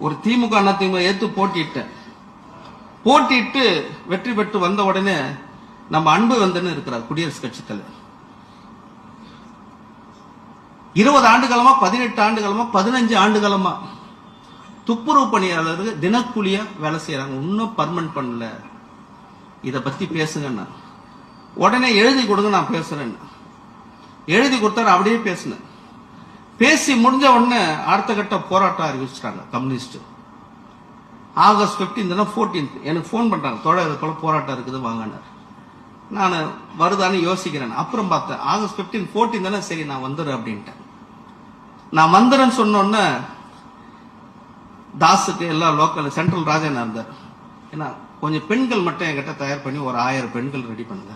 ஒரு திமுக அண்ணா திமுக ஏத்து போட்டிட்டேன் போட்டிட்டு வெற்றி பெற்று வந்த உடனே நம்ம அன்பு வந்தன்னு இருக்கிறார் குடியரசுக் கட்சி தலைவர். இருபது ஆண்டு காலமா பதினெட்டு ஆண்டு காலமா பதினஞ்சு ஆண்டு காலமா துப்புரவு பணியாளர்கள் தினக்கூலியா வேலை செய்யறாங்க. இன்னும் பர்மனன்ட் பண்ணல. இத பத்தி பேசுங்கண்ணா. உடனே எழுதி கொடுங்க நான் பேசுறேன். எழுதி கொடுத்தாரு அப்படியே பேசினேன். பேசி முடிஞ்ச உடனே அடுத்த கட்ட போராட்டம் அறிவிச்சிட்டாங்க கம்யூனிஸ்ட். ஆகஸ்ட் 15 தானே 14th எனக்கு ஃபோன் பண்ணுறாங்க தோழர் இது போல போராட்டம் இருக்குது வாங்கினார் நான் வருதான்னு யோசிக்கிறேன். அப்புறம் பார்த்தேன் ஆகஸ்ட் 15 14 தானே சரி நான் வந்துடுறேன் அப்படின்ட்டேன். நான் வந்துடுறேன்னு சொன்னோன்னே தாஸுக்கு எல்லா லோக்கல் சென்ட்ரல் ராஜன் இருந்தார். ஏன்னா கொஞ்சம் பெண்கள் மட்டும் என்கிட்ட தயார் பண்ணி ஒரு ஆயிரம் பெண்கள் ரெடி பண்ணுங்க.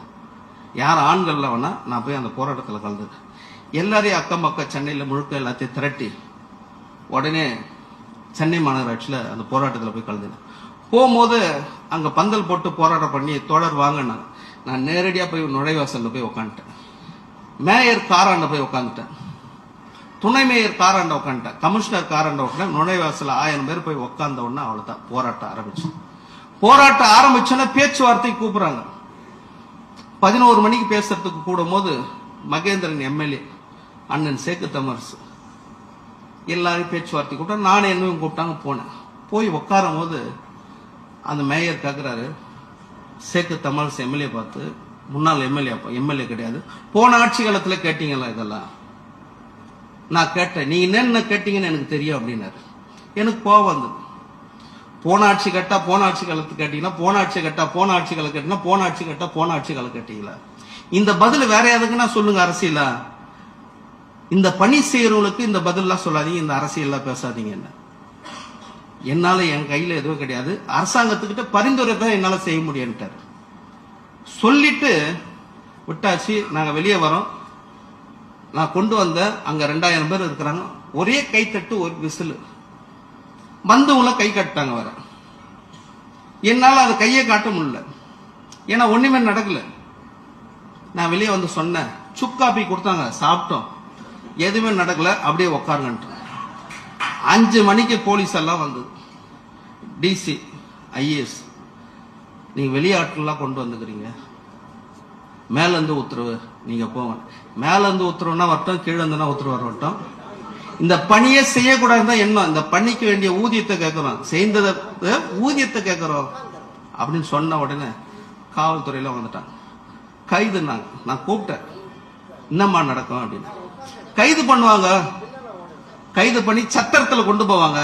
யார் ஆண்கள்ல வேணா நான் போய் அந்த போராட்டத்தில் கலந்துக்கிறேன். எல்லாரையும் அக்கம் பக்கம் சென்னையில் முழுக்க எல்லாத்தையும் திரட்டி உடனே சென்னை மாநகராட்சியில் அந்த போராட்டத்தில் போய் கலந்துனேன் போகும்போது அங்கே பந்தல் போட்டு போராட்டம் பண்ணி தொடர் வாங்கினாங்க. நான் நேரடியாக போய் நுழைவாசலில் போய் உக்காந்துட்டேன். மேயர் காராண்ட போய் உட்காந்துட்டேன் துணை மேயர் காராண்ட உட்காந்துட்டேன் கமிஷனர் காராண்ட உட்காந்து நுழைவாசல் ஆயிரம் பேர் போய் உட்கார்ந்த உடனே அவ்வளவுதான். போராட்டம் ஆரம்பிச்சு. போராட்டம் ஆரம்பிச்சோன்னா பேச்சுவார்த்தைக்கு கூப்பிட்றாங்க. பதினோரு மணிக்கு பேசுறதுக்கு கூடும்போது மகேந்திரன் எம்எல்ஏ அண்ணன் சேக்கு தமரசு எல்லாரையும் பேச்சுவார்த்தை கூப்பிட்டா நானே என்னையும் கூப்பிட்டாங்க போனேன். போய் உட்காரும் போது அந்த மேயர் கேட்குறாரு சேக்கு தமிழ்ஸ் எம்எல்ஏ பார்த்து முன்னாள் எம்எல்ஏ எம்எல்ஏ கிடையாது. போன ஆட்சி காலத்தில் கேட்டீங்களா இதெல்லாம்? நான் கேட்டேன். நீ என்னென்ன கேட்டீங்கன்னு எனக்கு தெரியும் அப்படின்னாரு. எனக்கு கோவம் வந்தது. போன ஆட்சி கட்டா போன ஆட்சி காலத்து கேட்டீங்கன்னா போன ஆட்சி கட்டா போன ஆட்சி காலம் கேட்டீங்கன்னா போன ஆட்சி கட்டா போன ஆட்சி காலம் கேட்டீங்களா? இந்த பதில் வேற எதுக்குன்னா சொல்லுங்க அரசியலா? இந்த பணி செய்யறவங்களுக்கு இந்த பதிலாம் சொல்லாதீங்க இந்த அரசியல்லாம் பேசாதீங்க என்ன. என்னால என் கையில எதுவும் கிடையாது. அரசாங்கத்துக்கிட்ட பரிந்துரை தான் என்னால செய்ய முடியும்ட்டார் சொல்லிட்டு விட்டாச்சு. நாங்க வெளியே வரோம். நான் கொண்டு வந்த அங்க ரெண்டாயிரம் பேர் இருக்கிறாங்க. ஒரே கைத்தட்டு ஒரு விசில். வந்தவங்கள கை கட்டாங்க வர என்னால அதை கையை காட்ட முடியல. ஏன்னா ஒண்ணுமே நடக்கல. நான் வெளியே வந்து சொன்னேன். சுக் காப்பி கொடுத்தாங்க. சாப்பிட்டோம். எதுவுமே நடக்கல அப்படியே உக்காருங்கன்ட்டு. அஞ்சு மணிக்கு போலீஸ் எல்லாம் வந்தது. டிசி ஐஏஎஸ் நீங்கள் வெளியாட்கள்லாம் கொண்டு வந்துக்கிறீங்க. மேலேருந்து உத்தரவு நீங்கள் போங்க. மேலேருந்து உத்தரவுனா வரட்டும் கீழே இருந்துனா உத்தரவு வரட்டும். இந்த பணியை செய்யக்கூடாதுதான் எண்ணம் இந்த பணிக்க வேண்டிய ஊதியத்தை கேட்கிறோம். செய்ததை ஊதியத்தை கேட்கிறோம். அப்படின்னு சொன்ன உடனே காவல்துறையில வந்துட்டாங்க. கைதுனாங்க. நான் கூப்பிட்டேன். என்னம்மா நடக்கும் அப்படின்னு. கைது பண்ணுவாங்க. கைது பண்ணி சத்திரத்தில் கொண்டு போவாங்க.